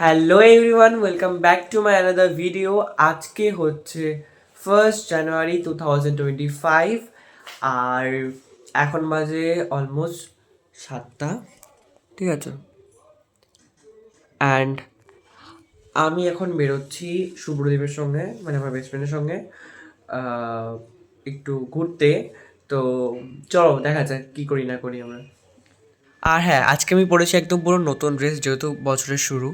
Hello everyone welcome back to my another video আজকে হচ্ছে first January two thousand twenty five আর এখন বাজে almost সাতটা, ঠিক আছে? অ্যান্ড আমি এখন বেরোচ্ছি শুভ্রদীপের সঙ্গে মানে আমার বেস্ট ফ্রেন্ডের সঙ্গে একটু ঘুরতে। তো চলো, দেখা যাক কী করি না করি আমরা। আর হ্যাঁ আজকে আমি পরেছি একদম পুরো নতুন ড্রেস যেহেতু বছরের শুরু।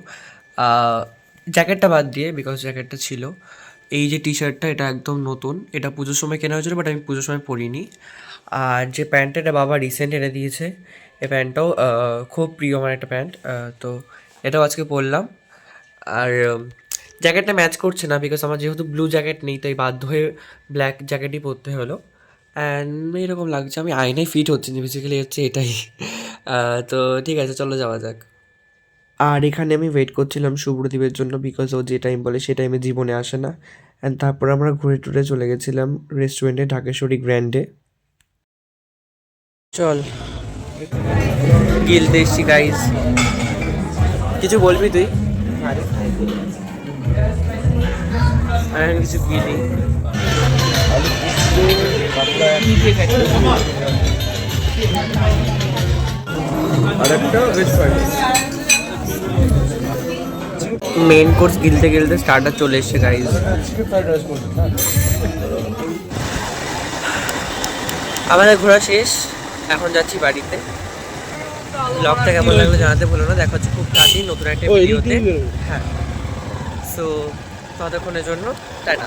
জ্যাকেটটা বাদ দিয়ে বিকজ জ্যাকেটটা ছিল, এই যে টি শার্টটা এটা একদম নতুন। এটা পুজোর সময় কেনা হয়েছিল বাট আমি পুজোর সময় পরিনি। আর যে প্যান্টটা, এটা বাবা রিসেন্ট এনে দিয়েছে। এই প্যান্টটাও খুব প্রিয় আমার একটা প্যান্ট তো এটাও আজকে পরলাম। আর জ্যাকেটটা ম্যাচ করছে না বিকজ আমার যেহেতু ব্লু জ্যাকেট নেই, তাই বাধ্য হয়ে ব্ল্যাক জ্যাকেটই পরতে হলো। অ্যান্ড এরকম লাগছে, আমি আয়নায় ফিট হচ্ছে না বেসিক্যালি হচ্ছে এটাই। তো ঠিক আছে চলো যাওয়া যাক। আর এখানে আমি ওয়েট করছিলাম শুভ্রদীপের জন্য বিকজ ও যে টাইম বলে সে টাইমে জীবনে আসে না। অ্যান্ড তারপর আমরা ঘুরে টুরে চলে গেছিলাম রেস্টুরেন্টে ঢাকেশ্বরী গ্র্যান্ডে চল। গিলতে এসছি গাইস কিছু বলবি তুই? আমি কিছু গিলি আরেকটা ভেজ ফ্রাইড মেন কোর্স গিলতে গিলতে স্টার্টার চলে এসছে হ্যাঁ আমাদের ঘোরা শেষ। এখন যাচ্ছি বাড়িতে। ব্লগটা কেমন লাগল জানাতে ভুলো না। দেখা হচ্ছে খুব তাড়াতাড়ি নতুন একটা ভিডিওতে বেরোবে। হ্যাঁ। সো ততক্ষণের জন্য টাটা।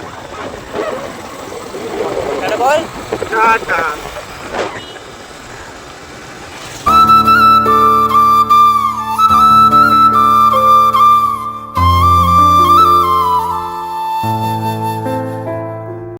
টাটা বল টাটা